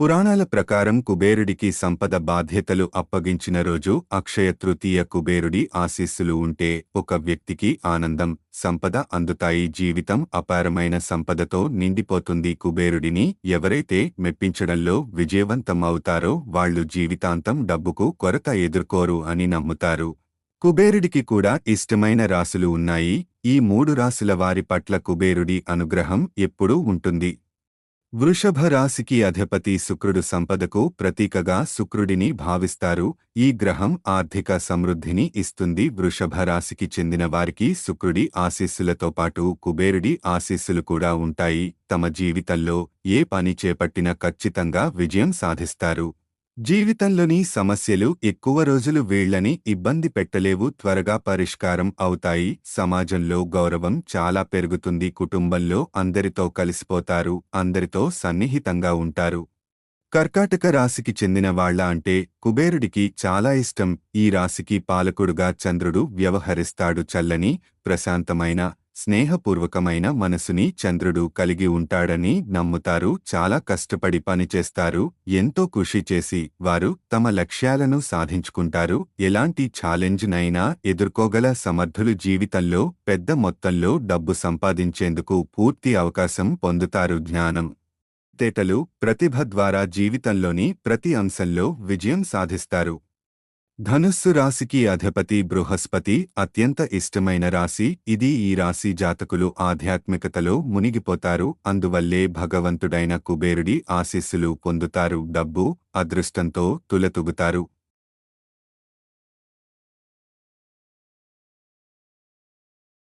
పురాణాల ప్రకారం కుబేరుడికి సంపద బాధ్యతలు అప్పగించిన రోజు అక్షయ తృతీయ కుబేరుడి ఆశీస్సులు ఉంటే ఒక వ్యక్తికి ఆనందం సంపద అందుతాయి. జీవితం అపారమైన సంపదతో నిండిపోతుంది. కుబేరుడిని ఎవరైతే మెప్పించడంలో విజయవంతం అవుతారో వాళ్ళు జీవితాంతం డబ్బుకు కొరత ఎదుర్కోరు అని నమ్ముతారు. కుబేరుడికి కూడా ఇష్టమైన రాసులు ఉన్నాయి. ఈ మూడు రాసుల వారి పట్ల కుబేరుడి అనుగ్రహం ఎప్పుడూ ఉంటుంది. వృషభ రాశికి అధిపతి శుక్రుడు సంపదకు ప్రతీకగా శుక్రుడిని భావిస్తారు. ఈ గ్రహం ఆర్థిక సమృద్ధిని ఇస్తుంది. వృషభ రాశికి చెందిన వారికి శుక్రుడి ఆశీస్సులతో పాటు కుబేరుడి ఆశీస్సులు కూడా ఉంటాయి. తమ జీవితంలో ఏ పని చేపట్టినా ఖచ్చితంగా విజయం సాధిస్తారు. జీవితంలోని సమస్యలు ఎక్కువ రోజులు వీళ్ళని ఇబ్బంది పెట్టలేవు త్వరగా పరిష్కారం అవుతాయి. సమాజంలో గౌరవం చాలా పెరుగుతుంది కుటుంబంలో అందరితో కలిసిపోతారు అందరితో సన్నిహితంగా ఉంటారు. కర్కాటక రాశికి చెందిన వాళ్ళ అంటే కుబేరుడికి చాలా ఇష్టం. ఈ రాశికి పాలకుడుగా చంద్రుడు వ్యవహరిస్తాడు చల్లని ప్రశాంతమైన స్నేహపూర్వకమైన మనసుని చంద్రుడు కలిగి ఉంటాడని నమ్ముతారు చాలా కష్టపడి పనిచేస్తారు ఎంతో కృషి చేసి వారు తమ లక్ష్యాలను సాధించుకుంటారు. ఎలాంటి ఛాలెంజ్నైనా ఎదుర్కోగల సమర్థులు జీవితంలో పెద్ద మొత్తంలో డబ్బు సంపాదించేందుకు పూర్తి అవకాశం పొందుతారు. జ్ఞానం తేటలు ప్రతిభ ద్వారా జీవితంలోని ప్రతి అంశంలో విజయం సాధిస్తారు. ధనుస్సు రాశికి అధిపతి బృహస్పతి అత్యంత ఇష్టమైన రాశి. ఇది ఈ రాశి జాతకులు ఆధ్యాత్మికతలో మునిగిపోతారు. అందువల్లే భగవంతుడైన కుబేరుడి ఆశీస్సులు పొందుతారు. డబ్బు అదృష్టంతో తులతుగుతారు.